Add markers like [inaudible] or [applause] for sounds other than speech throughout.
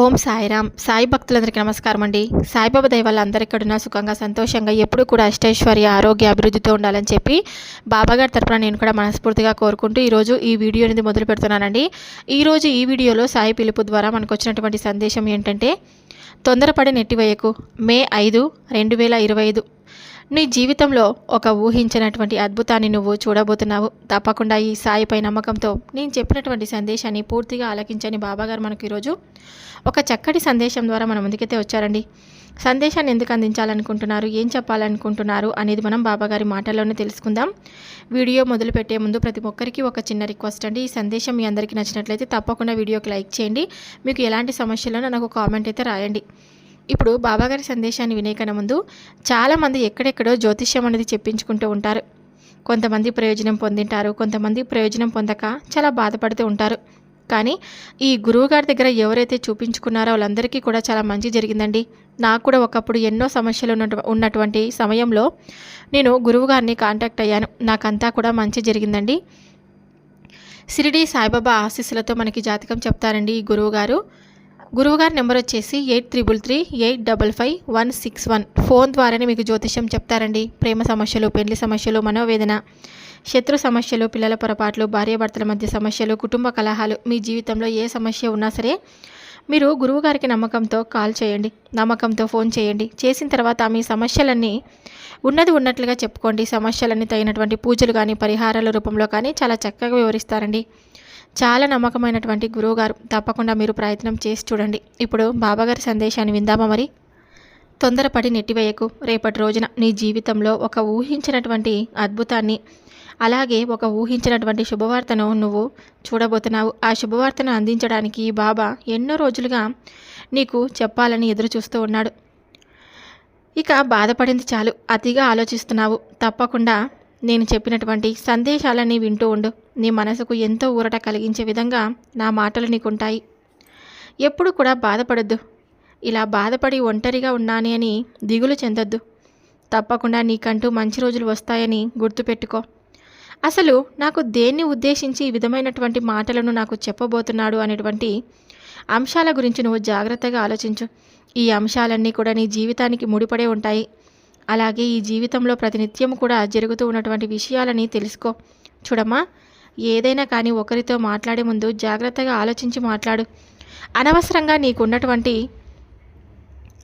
ఓం సాయిరామ్. సాయి భక్తులందరికీ నమస్కారం అండి. సాయిబాబా దయ వల్ల సుఖంగా సంతోషంగా ఎప్పుడు కూడా అష్టైశ్వర్య ఆరోగ్య అభివృద్ధితో ఉండాలని చెప్పి బాబాగారి తరపున నేను కూడా మనస్ఫూర్తిగా కోరుకుంటూ ఈరోజు ఈ వీడియో అనేది మొదలు పెడుతున్నానండి. ఈరోజు ఈ వీడియోలో సాయి పిలుపు ద్వారా మనకు వచ్చినటువంటి సందేశం ఏంటంటే తొందరపడి నెట్టివేయకు. మే ఐదు రెండు వేల ఇరవై ఐదు. నీ జీవితంలో ఒక ఊహించినటువంటి అద్భుతాన్ని నువ్వు చూడబోతున్నావు. తప్పకుండా ఈ సాయిపై నమ్మకంతో నేను చెప్పినటువంటి సందేశాన్ని పూర్తిగా ఆలకించని బాబాగారు మనకు ఈరోజు ఒక చక్కటి సందేశం ద్వారా మన ముందుకైతే వచ్చారండి. సందేశాన్ని ఎందుకు అందించాలనుకుంటున్నారు? ఏం చెప్పాలనుకుంటున్నారు అనేది మనం బాబాగారి మాటల్లోనే తెలుసుకుందాం. వీడియో మొదలుపెట్టే ముందు ప్రతి ఒక్కరికి ఒక చిన్న రిక్వెస్ట్ అండి. ఈ సందేశం మీ అందరికీ నచ్చినట్లయితే తప్పకుండా వీడియోకి లైక్ చేయండి. మీకు ఎలాంటి సమస్యలను నాకు కామెంట్ అయితే రాయండి. ఇప్పుడు బాబాగారి సందేశాన్ని వినేకన ముందు చాలామంది ఎక్కడెక్కడో జ్యోతిష్యం అనేది చెప్పించుకుంటూ ఉంటారు. కొంతమంది ప్రయోజనం పొందింటారు కొంతమంది ప్రయోజనం పొందక చాలా బాధపడుతూ ఉంటారు. కానీ ఈ గురువుగారి దగ్గర ఎవరైతే చూపించుకున్నారో వాళ్ళందరికీ కూడా చాలా మంచి జరిగిందండి. నాకు కూడా ఒకప్పుడు ఎన్నో సమస్యలు ఉన్నటువంటి సమయంలో నేను గురువుగారిని కాంటాక్ట్ అయ్యాను. నాకంతా కూడా మంచి జరిగిందండి. సిరిడి సాయిబాబా ఆశీస్సులతో మనకి జాతకం చెప్తారండి ఈ గురువుగారు. గురువుగారి నెంబర్ వచ్చేసి eight triple three eight double five one six one. Phone ద్వారానే మీకు జ్యోతిష్యం చెప్తారండి. ప్రేమ సమస్యలు పెళ్ళి సమస్యలు మనోవేదన శత్రు సమస్యలు పిల్లల పొరపాట్లు భార్యాభర్తల మధ్య సమస్యలు కుటుంబ కలహాలు మీ జీవితంలో ఏ సమస్య ఉన్నా సరే మీరు గురువుగారికి నమ్మకంతో కాల్ చేయండి. నమ్మకంతో ఫోన్ చేయండి. చేసిన తర్వాత మీ సమస్యలన్నీ ఉన్నది ఉన్నట్లుగా చెప్పుకోండి. సమస్యలన్నీ తగినటువంటి పూజలు కానీ పరిహారాల రూపంలో కానీ చాలా చక్కగా వివరిస్తారండి. చాలా నమ్మకమైనటువంటి గురువుగారు తప్పకుండా మీరు ప్రయత్నం చేసి చూడండి. ఇప్పుడు బాబాగారి సందేశాన్ని విందామా మరి? తొందరపడి నెట్టివేయకు. రేపటి రోజున నీ జీవితంలో ఒక ఊహించినటువంటి అద్భుతాన్ని అలాగే ఒక ఊహించినటువంటి శుభవార్తను నువ్వు చూడబోతున్నావు. ఆ శుభవార్తను అందించడానికి బాబా ఎన్నో రోజులుగా నీకు చెప్పాలని ఎదురు చూస్తూ ఉన్నాడు. ఇక బాధపడింది చాలు. అతిగా ఆలోచిస్తున్నావు. తప్పకుండా నేను చెప్పినటువంటి సందేశాలన్నీ వింటూ ఉండు. నీ మనసుకు ఎంతో ఊరట కలిగించే విధంగా నా మాటలు నీకుంటాయి. ఎప్పుడు కూడా బాధపడద్దు. ఇలా బాధపడి ఒంటరిగా ఉన్నాని అని దిగులు చెందొద్దు. తప్పకుండా నీకంటూ మంచి రోజులు వస్తాయని గుర్తుపెట్టుకో. అసలు నాకు దేన్ని ఉద్దేశించి ఈ విధమైనటువంటి మాటలను నాకు చెప్పబోతున్నాడు అనేటువంటి అంశాల గురించి నువ్వు జాగ్రత్తగా ఆలోచించు. ఈ అంశాలన్నీ కూడా నీ జీవితానికి ముడిపడే ఉంటాయి. అలాగే ఈ జీవితంలో ప్రతినిత్యం కూడా జరుగుతూ ఉన్నటువంటి విషయాలని తెలుసుకో. చూడమ్మా ఏదైనా కానీ ఒకరితో మాట్లాడే ముందు జాగ్రత్తగా ఆలోచించి మాట్లాడు. అనవసరంగా నీకున్నటువంటి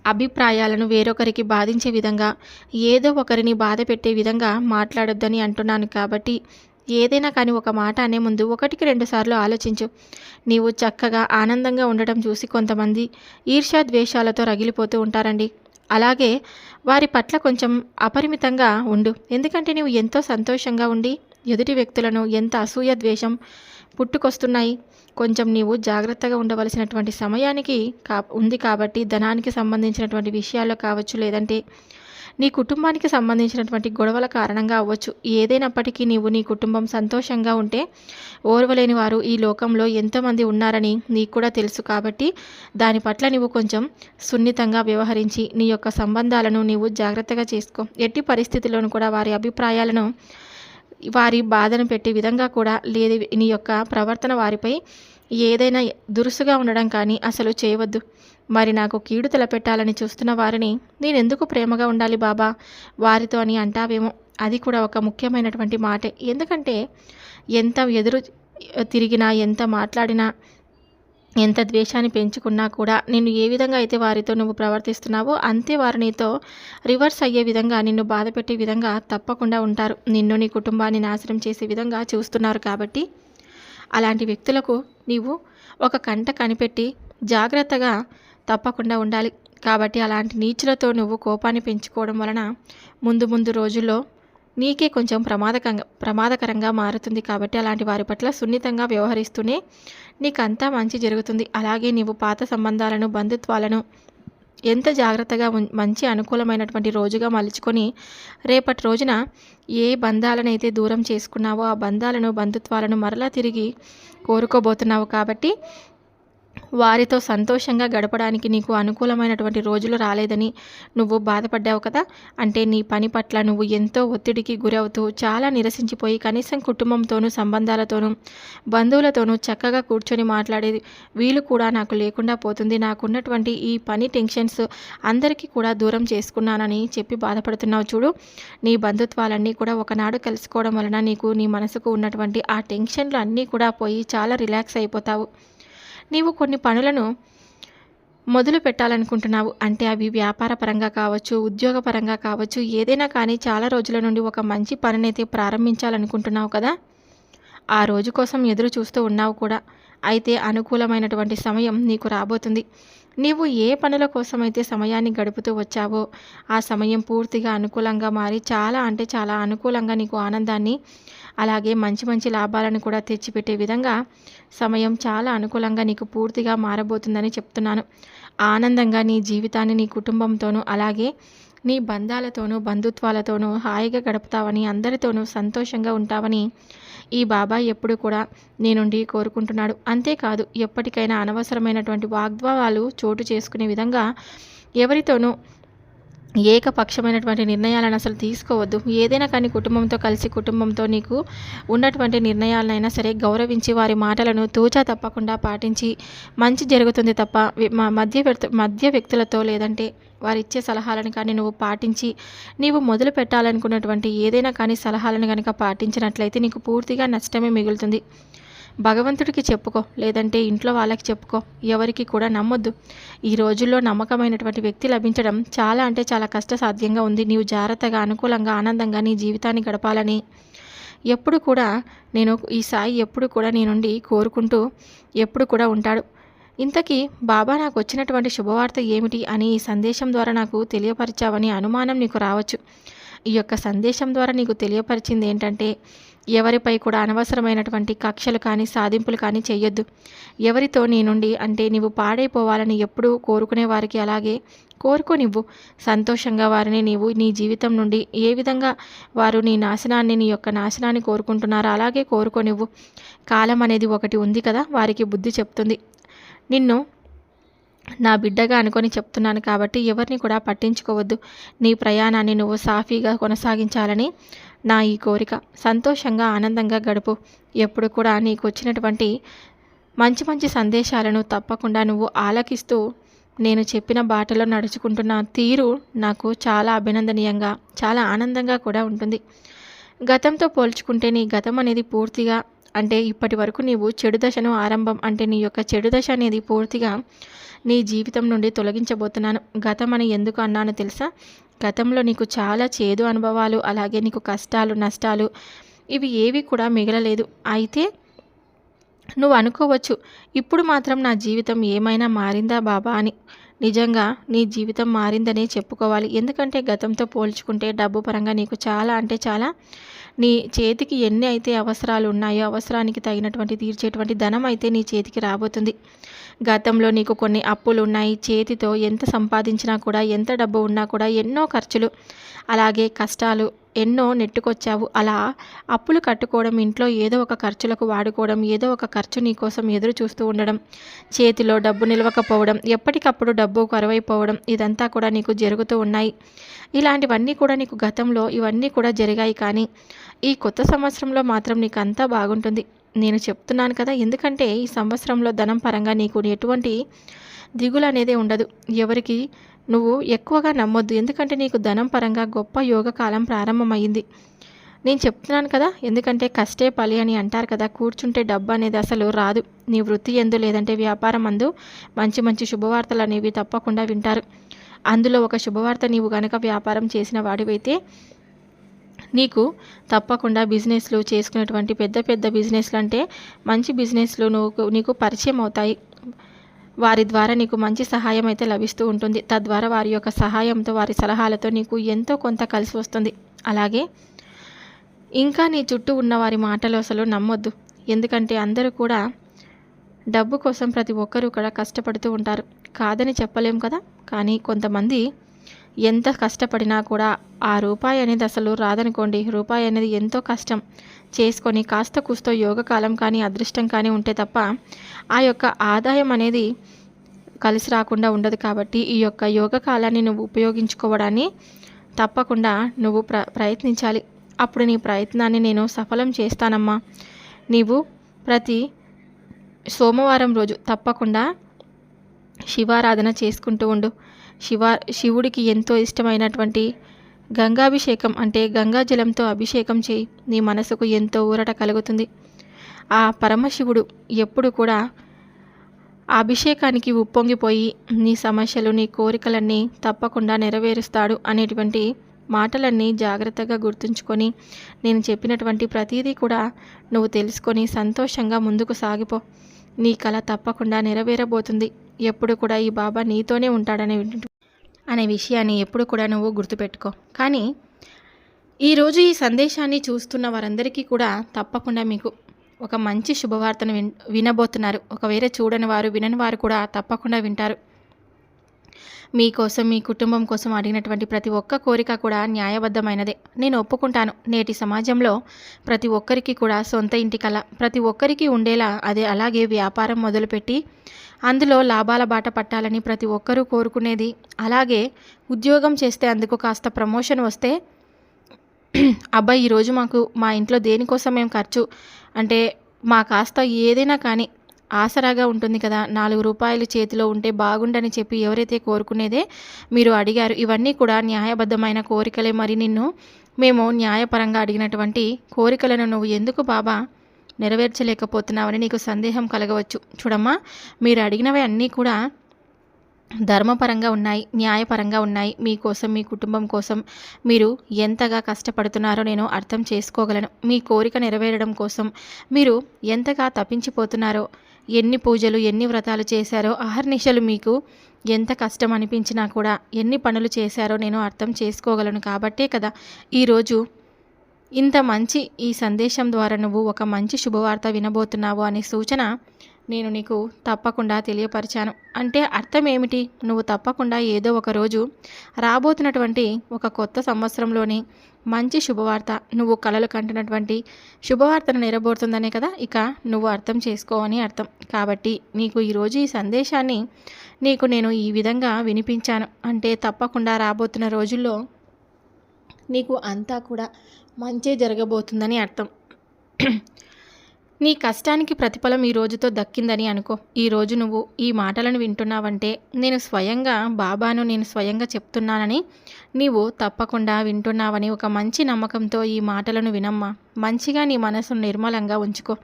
అభిప్రాయాలను వేరొకరికి బాధించే విధంగా ఏదో ఒకరిని బాధ పెట్టే విధంగా మాట్లాడొద్దని అంటున్నాను కాబట్టి ఏదైనా కానీ ఒక మాట అనే ముందు ఒకటికి రెండు సార్లు ఆలోచించు. నీవు చక్కగా ఆనందంగా ఉండటం చూసి కొంతమంది ఈర్ష్యా ద్వేషాలతో రగిలిపోతూ ఉంటారండి. అలాగే వారి పట్ల కొంచెం అపరిమితంగా ఉండు. ఎందుకంటే నీవు ఎంతో సంతోషంగా ఉండి ఎదుటి వ్యక్తులను ఎంత అసూయ ద్వేషం పుట్టుకొస్తున్నాయి కొంచెం నీవు జాగ్రత్తగా ఉండవలసినటువంటి సమయానికి కా ఉంది కాబట్టి ధనానికి సంబంధించినటువంటి విషయాల్లో కావచ్చు లేదంటే నీ కుటుంబానికి సంబంధించినటువంటి గొడవల కారణంగా అవ్వచ్చు. ఏదైనప్పటికీ నీవు నీ కుటుంబం సంతోషంగా ఉంటే ఓర్వలేని వారు ఈ లోకంలో ఎంతోమంది ఉన్నారని నీకు కూడా తెలుసు కాబట్టి దాని పట్ల నీవు కొంచెం సున్నితంగా వ్యవహరించి నీ యొక్క సంబంధాలను నీవు జాగ్రత్తగా చేసుకో. ఎట్టి పరిస్థితుల్లోనూ కూడా వారి అభిప్రాయాలను వారి బాధను పెట్టే విధంగా కూడా లేదు నీ యొక్క ప్రవర్తన వారిపై ఏదైనా దురుసుగా ఉండడం కానీ అసలు చేయవద్దు. మరి నాకు కీడు తలపెట్టాలని చూస్తున్న వారిని నేను ఎందుకు ప్రేమగా ఉండాలి బాబా? వారితో అని అంటావేమో? అది కూడా ఒక ముఖ్యమైనటువంటి మాటే. ఎందుకంటే ఎంత ఎదురు తిరిగినా ఎంత మాట్లాడినా ఎంత ద్వేషాన్ని పెంచుకున్నా కూడా నిన్ను ఏ విధంగా అయితే వారితో నువ్వు ప్రవర్తిస్తున్నావో అంతే వారు నీతో రివర్స్ అయ్యే విధంగా నిన్ను బాధపెట్టే విధంగా తప్పకుండా ఉంటారు. నిన్ను నీ కుటుంబాన్ని నాశనం చేసే విధంగా చూస్తున్నారు కాబట్టి అలాంటి వ్యక్తులకు నీవు ఒక కంట కనిపెట్టి జాగ్రత్తగా తప్పకుండా ఉండాలి. కాబట్టి అలాంటి నీచులతో నువ్వు కోపాన్ని పెంచుకోవడం వలన ముందు ముందు రోజుల్లో నీకే కొంచెం ప్రమాదకంగా ప్రమాదకరంగా మారుతుంది. కాబట్టి అలాంటి వారి పట్ల సున్నితంగా వ్యవహరిస్తూనే నీకంతా మంచి జరుగుతుంది. అలాగే నీవు పాత సంబంధాలను బంధుత్వాలను ఎంత జాగ్రత్తగా మంచి అనుకూలమైనటువంటి రోజుగా మలుచుకొని రేపటి రోజున ఏ బంధాలనైతే దూరం చేసుకున్నావో ఆ బంధాలను బంధుత్వాలను మరలా తిరిగి కోరుకోబోతున్నావు కాబట్టి వారితో సంతోషంగా గడపడానికి నీకు అనుకూలమైనటువంటి రోజులు రాలేదని నువ్వు బాధపడ్డావు కదా? అంటే నీ పని పట్ల నువ్వు ఎంతో ఒత్తిడికి గురవుతూ చాలా నిరసించిపోయి కనీసం కుటుంబంతోనూ సంబంధాలతోనూ బంధువులతోనూ చక్కగా కూర్చొని మాట్లాడేది వీలు కూడా నాకు లేకుండా పోతుంది. నాకున్నటువంటి ఈ పని టెన్షన్స్ అందరికీ కూడా దూరం చేసుకున్నానని చెప్పి బాధపడుతున్నావు చూడు. నీ బంధుత్వాలన్నీ కూడా ఒకనాడు కలుసుకోవడం వలన నీకు నీ మనసుకు ఉన్నటువంటి ఆ టెన్షన్లు అన్నీ కూడా పోయి చాలా రిలాక్స్ అయిపోతావు. నీవు కొన్ని పనులను మొదలు పెట్టాలనుకుంటున్నావు. అంటే అవి వ్యాపార పరంగా కావచ్చు ఉద్యోగ పరంగా కావచ్చు ఏదైనా కానీ చాలా రోజుల నుండి ఒక మంచి పనినైతే ప్రారంభించాలనుకుంటున్నావు కదా? ఆ రోజు కోసం ఎదురు చూస్తూ ఉన్నావు కూడా. అయితే అనుకూలమైనటువంటి సమయం నీకు రాబోతుంది. నీవు ఏ పనుల కోసమైతే సమయాన్ని గడుపుతూ వచ్చావో ఆ సమయం పూర్తిగా అనుకూలంగా మారి చాలా అంటే చాలా అనుకూలంగా నీకు ఆనందాన్ని అలాగే మంచి మంచి లాభాలను కూడా తెచ్చిపెట్టే విధంగా సమయం చాలా అనుకూలంగా నీకు పూర్తిగా మారబోతుందని చెప్తున్నాను. ఆనందంగా నీ జీవితాన్ని నీ కుటుంబంతోనూ అలాగే నీ బంధాలతోనూ బంధుత్వాలతోనూ హాయిగా గడుపుతావని అందరితోనూ సంతోషంగా ఉంటావని ఈ బాబాయ్ ఎప్పుడు కూడా నీ నుండి కోరుకుంటున్నాడు. అంతేకాదు ఎప్పటికైనా అనవసరమైనటువంటి వాగ్వాదాలు చోటు చేసుకునే విధంగా ఎవరితోనూ ఏకపక్షమైనటువంటి నిర్ణయాలను అసలు తీసుకోవద్దు. ఏదైనా కానీ కుటుంబంతో కలిసి కుటుంబంతో నీకు ఉన్నటువంటి నిర్ణయాలనైనా సరే గౌరవించి వారి మాటలను తూచా తప్పకుండా పాటించి మంచి జరుగుతుంది తప్ప మధ్య మధ్య వ్యక్తులతో లేదంటే వారు ఇచ్చే సలహాలను కానీ నువ్వు పాటించి నీవు మొదలు పెట్టాలనుకున్నటువంటి ఏదైనా కానీ సలహాలను కనుక పాటించినట్లయితే నీకు పూర్తిగా నష్టమే మిగులుతుంది. భగవంతుడికి చెప్పుకో లేదంటే ఇంట్లో వాళ్ళకి చెప్పుకో. ఎవరికి కూడా నమ్మొద్దు. ఈ రోజుల్లో నమ్మకమైనటువంటి వ్యక్తి లభించడం చాలా అంటే చాలా కష్టసాధ్యంగా ఉంది. నీవు జాగ్రత్తగా అనుకూలంగా ఆనందంగా నీ జీవితాన్ని గడపాలని ఎప్పుడు కూడా నేను ఈ సాయి ఎప్పుడు కూడా నీ నుండి కోరుకుంటూ ఎప్పుడు కూడా ఉంటాడు. ఇంతకీ బాబా నాకు వచ్చినటువంటి శుభవార్త ఏమిటి అని ఈ సందేశం ద్వారా నాకు తెలియపరిచావని అనుమానం నీకు రావచ్చు. ఈ యొక్క సందేశం ద్వారా నీకు తెలియపరిచింది ఏంటంటే ఎవరిపై కూడా అనవసరమైనటువంటి కక్షలు కానీ సాధింపులు కానీ చేయొద్దు ఎవరితో నీ నుండి అంటే నీవు పాడైపోవాలని ఎప్పుడూ కోరుకునే వారికి అలాగే కోరుకోనివ్వు. సంతోషంగా వారిని నీవు నీ జీవితం నుండి ఏ విధంగా వారు నీ నాశనాన్ని నీ యొక్క నాశనాన్ని కోరుకుంటున్నారో అలాగే కోరుకోనివ్వు. కాలం అనేది ఒకటి ఉంది కదా వారికి బుద్ధి చెప్తుంది. నిన్ను నా బిడ్డగా అనుకొని చెప్తున్నాను కాబట్టి ఎవరిని కూడా పట్టించుకోవద్దు. నీ ప్రయాణాన్ని నువ్వు సాఫీగా కొనసాగించాలని నా ఈ కోరిక. సంతోషంగా ఆనందంగా గడుపు. ఎప్పుడు కూడా నీకు వచ్చినటువంటి మంచి మంచి సందేశాలను తప్పకుండా నువ్వు ఆలకిస్తూ నేను చెప్పిన బాటలో నడుచుకుంటున్న తీరు నాకు చాలా అభినందనీయంగా చాలా ఆనందంగా కూడా ఉంటుంది. గతంతో పోల్చుకుంటే నీ గతం అనేది పూర్తిగా అంటే ఇప్పటి వరకు నీవు చెడు దశను ఆరంభం అంటే నీ యొక్క చెడు దశ అనేది పూర్తిగా నీ జీవితం నుండి తొలగించబోతున్నాను. గతం అని ఎందుకు అన్నాను తెలుసా? గతంలో నీకు చాలా చేదు అనుభవాలు అలాగే నీకు కష్టాలు నష్టాలు ఇవి ఏవి కూడా మిగలలేదు. అయితే నువ్వు అనుకోవచ్చు ఇప్పుడు మాత్రం నా జీవితం ఏమైనా మారిందా బాబా అని. నిజంగా నీ జీవితం మారిందనే చెప్పుకోవాలి. ఎందుకంటే గతంతో పోల్చుకుంటే డబ్బు పరంగా నీకు చాలా అంటే చాలా నీ చేతికి ఎన్ని అయితే అవసరాలు ఉన్నాయో అవసరానికి తగినటువంటి తీర్చేటువంటి ధనం అయితే నీ చేతికి రాబోతుంది. గతంలో నీకు కొన్ని అప్పులు ఉన్నాయి. చేతితో ఎంత సంపాదించినా కూడా ఎంత డబ్బు ఉన్నా కూడా ఎన్నో ఖర్చులు అలాగే కష్టాలు ఎన్నో నెట్టుకొచ్చావు. అలా అప్పులు కట్టుకోవడం ఇంట్లో ఏదో ఒక ఖర్చులకు వాడుకోవడం ఏదో ఒక ఖర్చు నీ కోసం ఎదురు చూస్తూ ఉండడం చేతిలో డబ్బు నిలవకపోవడం ఎప్పటికప్పుడు డబ్బు కరువైపోవడం ఇదంతా కూడా నీకు జరుగుతూ ఉన్నాయి. ఇలాంటివన్నీ కూడా నీకు గతంలో ఇవన్నీ కూడా జరిగాయి కానీ ఈ కొత్త సంవత్సరంలో మాత్రం నీకు అంతా బాగుంటుంది. నేను చెప్తున్నాను కదా ఎందుకంటే ఈ సంవత్సరంలో ధనం పరంగా నీకు ఎటువంటి దిగులు అనేది ఉండదు. ఎవరికి నువ్వు ఎక్కువగా నమ్మొద్దు. ఎందుకంటే నీకు ధనం పరంగా గొప్ప యోగ కాలం ప్రారంభమైంది నేను చెప్తున్నాను కదా ఎందుకంటే కష్టే పలి అని అంటారు కదా కూర్చుంటే డబ్బు అనేది అసలు రాదు. నీ వృత్తి ఎందు లేదంటే వ్యాపారం అందు మంచి మంచి శుభవార్తలు అనేవి తప్పకుండా వింటారు. అందులో ఒక శుభవార్త నీవు గనక వ్యాపారం చేసిన వాడివైతే నీకు తప్పకుండా బిజినెస్లు చేసుకునేటువంటి పెద్ద పెద్ద బిజినెస్లు అంటే మంచి బిజినెస్లు నువ్వు నీకు పరిచయం అవుతాయి. వారి ద్వారా నీకు మంచి సహాయం అయితే లభిస్తూ ఉంటుంది. తద్వారా వారి యొక్క సహాయంతో వారి సలహాలతో నీకు ఎంతో కొంత కలిసి వస్తుంది. అలాగే ఇంకా నీ చుట్టూ ఉన్న వారి మాటలు అసలు నమ్మొద్దు. ఎందుకంటే అందరూ కూడా డబ్బు కోసం ప్రతి ఒక్కరూ కూడా కష్టపడుతూ ఉంటారు. కాదని చెప్పలేం కదా? కానీ కొంతమంది ఎంత కష్టపడినా కూడా ఆ రూపాయి అనేది అసలు రాదనుకోండి. రూపాయి అనేది ఎంతో కష్టం. చేసుకొని కాస్త కూస్తో యోగకాలం కానీ అదృష్టం కానీ ఉంటే తప్ప ఆ యొక్క ఆదాయం అనేది కలిసి రాకుండా ఉండదు కాబట్టి ఈ యొక్క యోగ కాలాన్ని నువ్వు ఉపయోగించుకోవడాన్ని తప్పకుండా నువ్వు ప్ర ప్రయత్నించాలి. అప్పుడు నీ ప్రయత్నాన్ని నేను సఫలం చేస్తానమ్మా. నీవు ప్రతి సోమవారం రోజు తప్పకుండా శివారాధన చేసుకుంటూ ఉండు. శివ శివుడికి ఎంతో ఇష్టమైనటువంటి గంగాభిషేకం అంటే గంగాజలంతో అభిషేకం చేయి. నీ మనసుకు ఎంతో ఊరట కలుగుతుంది. ఆ పరమశివుడు ఎప్పుడు కూడా అభిషేకానికి ఉప్పొంగిపోయి నీ సమస్యలు నీ కోరికలన్నీ తప్పకుండా నెరవేరుస్తాడు అనేటువంటి మాటలన్నీ జాగ్రత్తగా గుర్తుంచుకొని నేను చెప్పినటువంటి ప్రతిదీ కూడా నువ్వు తెలుసుకొని సంతోషంగా ముందుకు సాగిపో. నీ కళ తప్పకుండా నెరవేరబోతుంది. ఎప్పుడు కూడా ఈ బాబా నీతోనే ఉంటాడనే అనే విషయాన్ని ఎప్పుడు కూడా నువ్వు గుర్తుపెట్టుకో. కానీ ఈరోజు ఈ సందేశాన్ని చూస్తున్న వారందరికీ కూడా తప్పకుండా మీకు ఒక మంచి శుభవార్తను విన్ వినబోతున్నారు. ఒకవేళ చూడని వారు వినని వారు కూడా తప్పకుండా వింటారు. మీకోసం మీ కుటుంబం కోసం అడిగినటువంటి ప్రతి ఒక్క కోరిక కూడా న్యాయబద్ధమైనదే. నేను ఒప్పుకుంటాను. నేటి సమాజంలో ప్రతి ఒక్కరికి కూడా సొంత ఇంటి కళ ప్రతి ఒక్కరికి ఉండేలా అదే అలాగే వ్యాపారం మొదలుపెట్టి అందులో లాభాల బాట పట్టాలని ప్రతి ఒక్కరూ కోరుకునేది. అలాగే ఉద్యోగం చేస్తే అందుకు కాస్త ప్రమోషన్ వస్తే అబ్బాయి ఈరోజు మాకు మా ఇంట్లో దేనికోసం మేము ఖర్చు? అంటే మా కాస్త ఏదైనా కానీ ఆసరాగా ఉంటుంది కదా. నాలుగు రూపాయలు చేతిలో ఉంటే బాగుండని చెప్పి ఎవరైతే కోరుకునేదే మీరు అడిగారు ఇవన్నీ కూడా న్యాయబద్ధమైన కోరికలే మరి నిన్ను. మేము న్యాయపరంగా అడిగినటువంటి కోరికలను నువ్వు ఎందుకు బాబా నెరవేర్చలేకపోతున్నావని నీకు సందేహం కలగవచ్చు. చూడమ్మా మీరు అడిగినవి అన్నీ కూడా ధర్మపరంగా ఉన్నాయి న్యాయపరంగా ఉన్నాయి. మీకోసం మీ కుటుంబం కోసం మీరు ఎంతగా కష్టపడుతున్నారో నేను అర్థం చేసుకోగలను. మీ కోరిక నెరవేరడం కోసం మీరు ఎంతగా తప్పించిపోతున్నారో ఎన్ని పూజలు ఎన్ని వ్రతాలు చేశారో అహర్నిశలు మీకు ఎంత కష్టం అనిపించినా కూడా ఎన్ని పనులు చేశారో నేను అర్థం చేసుకోగలను కాబట్టే కదా. ఈరోజు ఇంత మంచి ఈ సందేశం ద్వారా నువ్వు ఒక మంచి శుభవార్త వినబోతున్నావు అనే సూచన నేను నీకు తప్పకుండా తెలియపరిచాను. అంటే అర్థం ఏమిటి? నువ్వు తప్పకుండా ఏదో ఒక రోజు రాబోతున్నటువంటి ఒక కొత్త సంవత్సరంలోని మంచి శుభవార్త నువ్వు కలలు కంటున్నటువంటి శుభవార్తను నెరబోతుందనే కదా? ఇక నువ్వు అర్థం చేసుకోవని అర్థం. కాబట్టి నీకు ఈరోజు ఈ సందేశాన్ని నీకు నేను ఈ విధంగా వినిపించాను. అంటే తప్పకుండా రాబోతున్న రోజుల్లో నీకు అంతా కూడా మంచి జరగబోతుందని అర్థం. నీ కష్టానికి ప్రతిఫలం ఈ రోజుతో దక్కిందని అనుకో. ఈరోజు నువ్వు ఈ మాటలను వింటున్నావంటే నేను స్వయంగా బాబాను నేను స్వయంగా చెప్తున్నానని నీవు తప్పకుండా వింటున్నావని ఒక మంచి నమ్మకంతో ఈ మాటలను వినమ్మా. మంచిగా నీ మనసును నిర్మలంగా ఉంచుకో.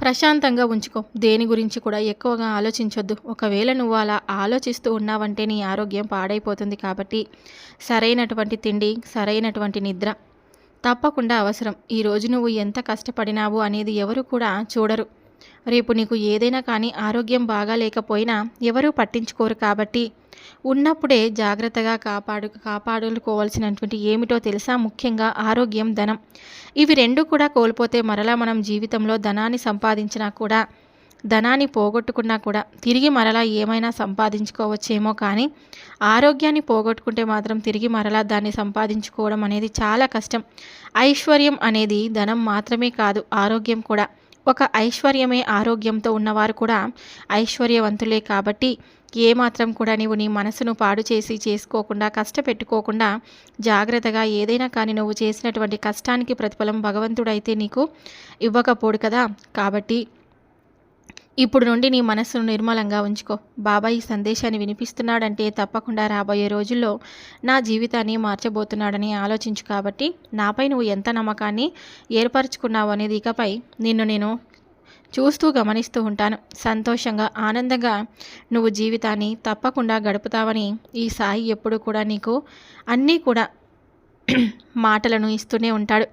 ప్రశాంతంగా ఉంచుకో. దేని గురించి కూడా ఎక్కువగా ఆలోచించొద్దు. ఒకవేళ నువ్వు అలా ఆలోచిస్తూ ఉన్నావంటే నీ ఆరోగ్యం పాడైపోతుంది కాబట్టి సరైనటువంటి తిండి సరైనటువంటి నిద్ర తప్పకుండా అవసరం. ఈరోజు నువ్వు ఎంత కష్టపడినావు అనేది ఎవరు కూడా చూడరు. రేపు నీకు ఏదైనా కానీ ఆరోగ్యం బాగాలేకపోయినా ఎవరూ పట్టించుకోరు కాబట్టి ఉన్నప్పుడే జాగ్రత్తగా కాపాడు కాపాడుకోవాల్సినటువంటి ఏమిటో తెలుసా? ముఖ్యంగా ఆరోగ్యం ధనం. ఇవి రెండు కూడా కోల్పోతే మరలా మనం జీవితంలో ధనాన్ని సంపాదించినా కూడా ధనాన్ని పోగొట్టుకున్నా కూడా తిరిగి మరలా ఏమైనా సంపాదించుకోవచ్చేమో కానీ ఆరోగ్యాన్ని పోగొట్టుకుంటే మాత్రం తిరిగి మరలా దాన్ని సంపాదించుకోవడం అనేది చాలా కష్టం. ఐశ్వర్యం అనేది ధనం మాత్రమే కాదు ఆరోగ్యం కూడా. ఒక ఐశ్వర్యమే ఆరోగ్యంతో ఉన్నవారు కూడా ఐశ్వర్యవంతులే కాబట్టి ఏమాత్రం కూడా నీవు నీ మనసును పాడు చేసి చేసుకోకుండా కష్టపెట్టుకోకుండా జాగ్రత్తగా ఏదైనా కానీ నువ్వు చేసినటువంటి కష్టానికి ప్రతిఫలం భగవంతుడైతే నీకు ఇవ్వకపోడు కదా. కాబట్టి ఇప్పుడు నుండి నీ మనస్సును నిర్మలంగా ఉంచుకో. బాబా ఈ సందేశాన్ని వినిపిస్తున్నాడంటే తప్పకుండా రాబోయే రోజుల్లో నా జీవితాన్ని మార్చబోతున్నాడని ఆలోచించు కాబట్టి నాపై నువ్వు ఎంత నమ్మకాన్ని ఏర్పరచుకున్నావు అనేది ఇకపై నిన్ను నేను చూస్తూ గమనిస్తూ ఉంటాను. సంతోషంగా ఆనందంగా నువ్వు జీవితాన్ని తప్పకుండా గడుపుతావని ఈ సాయి ఎప్పుడు కూడా నీకు అన్నీ కూడా మాటలను ఇస్తూనే ఉంటాడు.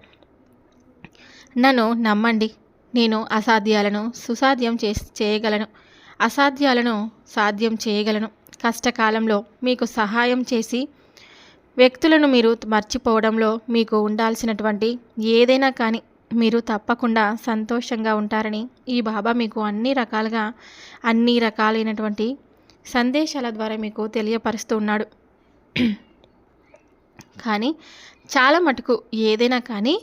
నన్ను నమ్మండి. నేను అసాధ్యాలను సుసాధ్యం చే చేయగలను. అసాధ్యాలను సాధ్యం చేయగలను. కష్టకాలంలో మీకు సహాయం చేసి వ్యక్తులను మీరు మర్చిపోవడంలో మీకు ఉండాల్సినటువంటి ఏదైనా కానీ మీరు తప్పకుండా సంతోషంగా ఉంటారని ఈ బాబా మీకు అన్ని రకాలుగా అన్ని రకాలైనటువంటి సందేశాల ద్వారా మీకు తెలియపరుస్తూ ఉన్నాడు. కానీ చాలా మటుకు ఏదైనా కానీ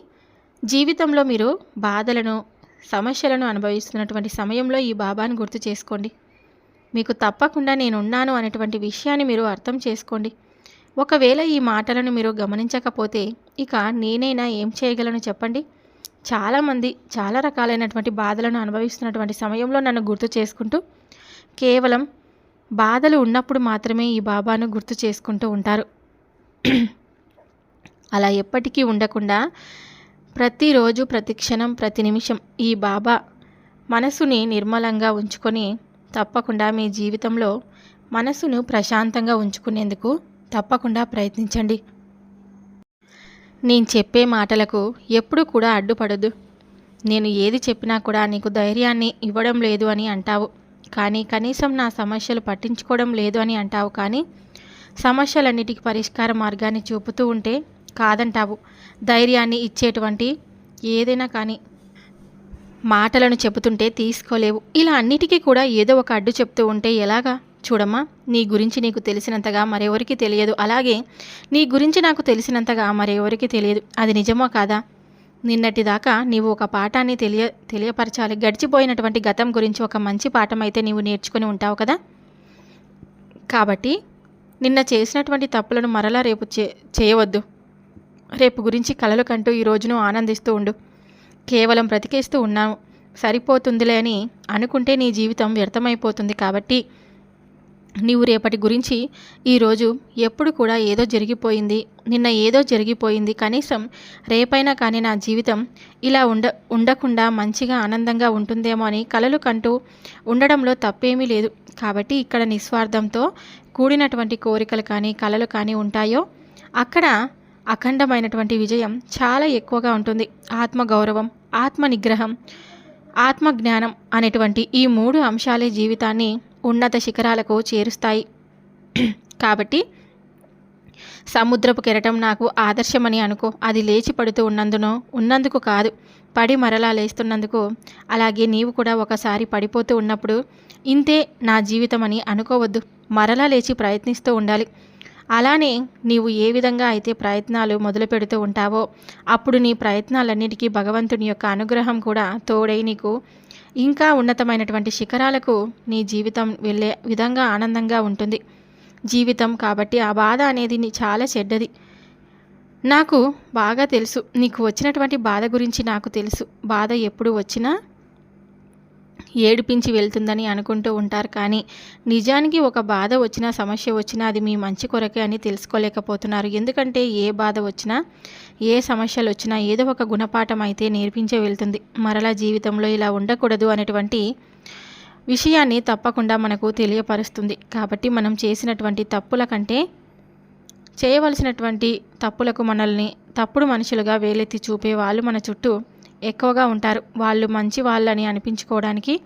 జీవితంలో మీరు బాధలను సమస్యలను అనుభవిస్తున్నటువంటి సమయంలో ఈ బాబాను గుర్తు చేసుకోండి. మీకు తప్పకుండా నేనున్నాను అనేటువంటి విషయాన్ని మీరు అర్థం చేసుకోండి. ఒకవేళ ఈ మాటలను మీరు గమనించకపోతే ఇక నేనైనా ఏం చేయగలను చెప్పండి? చాలామంది చాలా రకాలైనటువంటి బాధలను అనుభవిస్తున్నటువంటి సమయంలో నన్ను గుర్తు చేసుకుంటూ కేవలం బాధలు ఉన్నప్పుడు మాత్రమే ఈ బాబాను గుర్తు చేసుకుంటూ ఉంటారు. [clears throat] అలా ఎప్పటికీ ఉండకుండా ప్రతిరోజు ప్రతి క్షణం ప్రతి నిమిషం ఈ బాబా మనసుని నిర్మలంగా ఉంచుకొని తప్పకుండా మీ జీవితంలో మనసును ప్రశాంతంగా ఉంచుకునేందుకు తప్పకుండా ప్రయత్నించండి. నేను చెప్పే మాటలకు ఎప్పుడు కూడా అడ్డుపడదు నేను ఏది చెప్పినా కూడా నీకు ధైర్యాన్ని ఇవ్వడం లేదు అని అంటావు. కానీ కనీసం నా సమస్యలు పట్టించుకోవడం లేదు అని అంటావు. కానీ సమస్యలన్నిటికీ పరిష్కార మార్గాన్ని చూపుతూ ఉంటే కాదంటావు. ధైర్యాన్ని ఇచ్చేటువంటి ఏదైనా కానీ మాటలను చెబుతుంటే తీసుకోలేవు. ఇలా అన్నిటికీ కూడా ఏదో ఒక అడ్డు చెప్తూ ఉంటే ఎలాగా? చూడమ్మా నీ గురించి నీకు తెలిసినంతగా మరెవరికి తెలియదు. అలాగే నీ గురించి నాకు తెలిసినంతగా మరెవరికి తెలియదు. అది నిజమో కాదా? నిన్నటిదాకా నీవు ఒక పాఠాన్ని తెలియ తెలియపరచాలి. గడిచిపోయినటువంటి గతం గురించి ఒక మంచి పాఠం అయితే నీవు నేర్చుకుని ఉంటావు కదా? కాబట్టి నిన్న చేసినటువంటి తప్పులను మరలా రేపు చే చేయవద్దు. రేపు గురించి కలలు కంటూ ఈ రోజును ఆనందిస్తూ ఉండు. కేవలం బ్రతికేస్తూ ఉన్నాము సరిపోతుందిలే అని అనుకుంటే నీ జీవితం వ్యర్థమైపోతుంది కాబట్టి నీవు రేపటి గురించి ఈరోజు ఎప్పుడు కూడా ఏదో జరిగిపోయింది నిన్న ఏదో జరిగిపోయింది. కనీసం రేపైనా కానీ నా జీవితం ఇలా ఉండ ఉండకుండా మంచిగా ఆనందంగా ఉంటుందేమో అని కలలు కంటూ ఉండడంలో తప్పేమీ లేదు. కాబట్టి ఇక్కడ నిస్వార్థంతో కూడినటువంటి కోరికలు కానీ కలలు కానీ ఉంటాయో అక్కడ అఖండమైనటువంటి విజయం చాలా ఎక్కువగా ఉంటుంది. ఆత్మగౌరవం ఆత్మ నిగ్రహం ఆత్మజ్ఞానం అనేటువంటి ఈ మూడు అంశాలే జీవితాన్ని ఉన్నత శిఖరాలకు చేరుస్తాయి. కాబట్టి సముద్రపు కెరటం నాకు ఆదర్శమని అనుకో. అది లేచి పడుతూ ఉన్నందునో ఉన్నందుకు కాదు. పడి మరలా లేస్తున్నందుకు. అలాగే నీవు కూడా ఒకసారి పడిపోతూ ఉన్నప్పుడు ఇంతే నా జీవితం అని అనుకోవద్దు. మరలా లేచి ప్రయత్నిస్తూ ఉండాలి. అలానే నీవు ఏ విధంగా అయితే ప్రయత్నాలు మొదలు పెడుతూ ఉంటావో అప్పుడు నీ ప్రయత్నాలన్నిటికీ భగవంతుని యొక్క అనుగ్రహం కూడా తోడై నీకు ఇంకా ఉన్నతమైనటువంటి శిఖరాలకు నీ జీవితం వెళ్ళే విధంగా ఆనందంగా ఉంటుంది. జీవితం కాబట్టి ఆ బాధ అనేది నీ చాలా చెడ్డది. నాకు బాగా తెలుసు. నీకు వచ్చినటువంటి బాధ గురించి నాకు తెలుసు. బాధ ఎప్పుడు వచ్చినా ఏడిపించి వెళ్తుందని అనుకుంటూ ఉంటారు కానీ నిజానికి ఒక బాధ వచ్చినా సమస్య వచ్చినా అది మీ మంచి కొరకే అని తెలుసుకోలేకపోతున్నారు. ఎందుకంటే ఏ బాధ వచ్చినా ఏ సమస్యలు వచ్చినా ఏదో ఒక గుణపాఠం అయితే నేర్పించే వెళ్తుంది. మరలా జీవితంలో ఇలా ఉండకూడదు అనేటువంటి విషయాన్ని తప్పకుండా మనకు తెలియపరుస్తుంది. కాబట్టి మనం చేసినటువంటి తప్పుల కంటే చేయవలసినటువంటి తప్పులకు మనల్ని తప్పుడు మనుషులుగా వేలెత్తి చూపే వాళ్ళు మన చుట్టూ ఎక్కువగా ఉంటారు. వాళ్ళు మంచి వాళ్ళని అనిపించుకోవడానికి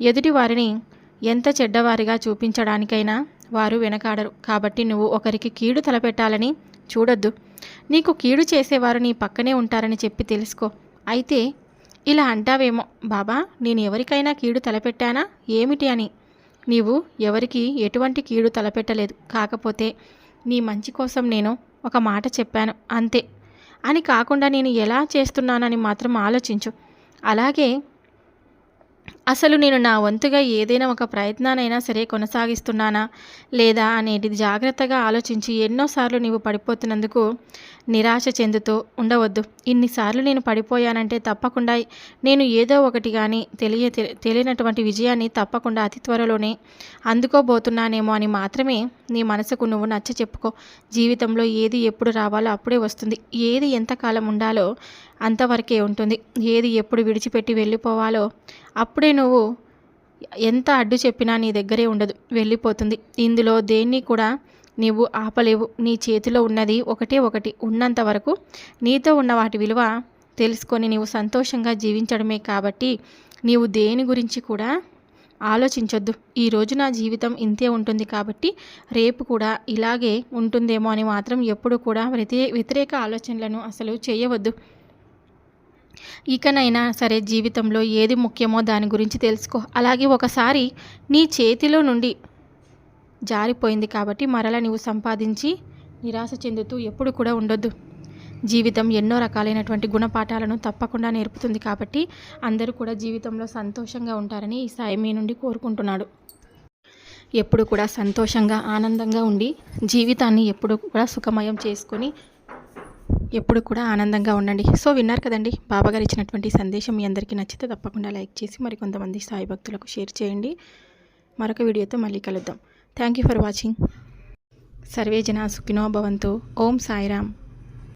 ఎదుటి వారిని ఎంత చెడ్డవారిగా చూపించడానికైనా వారు వెనకాడరు. కాబట్టి నువ్వు ఒకరికి కీడు తలపెట్టాలని చూడొద్దు. నీకు కీడు చేసేవారు నీ పక్కనే ఉంటారని చెప్పి తెలుసుకో. అయితే ఇలా అంటావేమో బాబా నేను ఎవరికైనా కీడు తలపెట్టానా? ఏమిటి అని. నీవు ఎవరికి ఎటువంటి కీడు తలపెట్టలేదు. కాకపోతే నీ మంచి కోసం నేను ఒక మాట చెప్పాను. అంతే. అని కాకుండా నేను ఎలా చేస్తున్నానని మాత్రం ఆలోచించు. అలాగే అసలు నేను నా వంతుగా ఏదైనా ఒక ప్రయత్నానైనా సరే కొనసాగిస్తున్నానా లేదా అనేది జాగ్రత్తగా ఆలోచించి ఎన్నోసార్లు నీవు పడిపోతున్నందుకు నిరాశ చెందుతూ ఉండవద్దు. ఇన్నిసార్లు నేను పడిపోయానంటే తప్పకుండా నేను ఏదో ఒకటి కానీ తెలియ తెలియనటువంటి విజయాన్ని తప్పకుండా అతి త్వరలోనే అందుకోబోతున్నానేమో అని మాత్రమే నీ మనసుకు నువ్వు నచ్చ చెప్పుకో. జీవితంలో ఏది ఎప్పుడు రావాలో అప్పుడే వస్తుంది. ఏది ఎంతకాలం ఉండాలో అంతవరకే ఉంటుంది. ఏది ఎప్పుడు విడిచిపెట్టి వెళ్ళిపోవాలో అప్పుడే నువ్వు ఎంత అడ్డు చెప్పినా నీ దగ్గరే ఉండదు. వెళ్ళిపోతుంది. ఇందులో దేన్ని కూడా నీవు ఆపలేవు. నీ చేతిలో ఉన్నది ఒకటే ఒకటి. ఉన్నంత వరకు నీతో ఉన్న వాటి విలువ తెలుసుకొని నీవు సంతోషంగా జీవించడమే కాబట్టి నీవు దేని గురించి కూడా ఆలోచించొద్దు. ఈరోజు నా జీవితం ఇంతే ఉంటుంది కాబట్టి రేపు కూడా ఇలాగే ఉంటుందేమో అని మాత్రం ఎప్పుడు కూడా వ్యతిరేక ఆలోచనలను అసలు చేయవద్దు. ఇకనైనా సరే జీవితంలో ఏది ముఖ్యమో దాని గురించి తెలుసుకో. అలాగే ఒకసారి నీ చేతిలో నుండి జారిపోయింది కాబట్టి మరలా నువ్వు సంపాదించి నిరాశ చెందుతూ ఎప్పుడు కూడా ఉండొద్దు. జీవితం ఎన్నో రకాలైనటువంటి గుణపాఠాలను తప్పకుండా నేర్పుతుంది కాబట్టి అందరూ కూడా జీవితంలో సంతోషంగా ఉంటారని ఈ సాయి మీ నుండి కోరుకుంటున్నాడు. ఎప్పుడు కూడా సంతోషంగా ఆనందంగా ఉండి జీవితాన్ని ఎప్పుడు కూడా సుఖమయం చేసుకొని ఎప్పుడు కూడా ఆనందంగా ఉండండి. సో విన్నారు కదండి బాబాగారు ఇచ్చినటువంటి సందేశం మీ అందరికీ నచ్చితే తప్పకుండా లైక్ చేసి మరి కొంతమంది సాయి భక్తులకు షేర్ చేయండి. మరొక వీడియోతో మళ్ళీ కలుద్దాం. థ్యాంక్ యూ ఫర్ వాచింగ్ సర్వే జనా సుఖినో భవంతు ఓం సాయిరామ్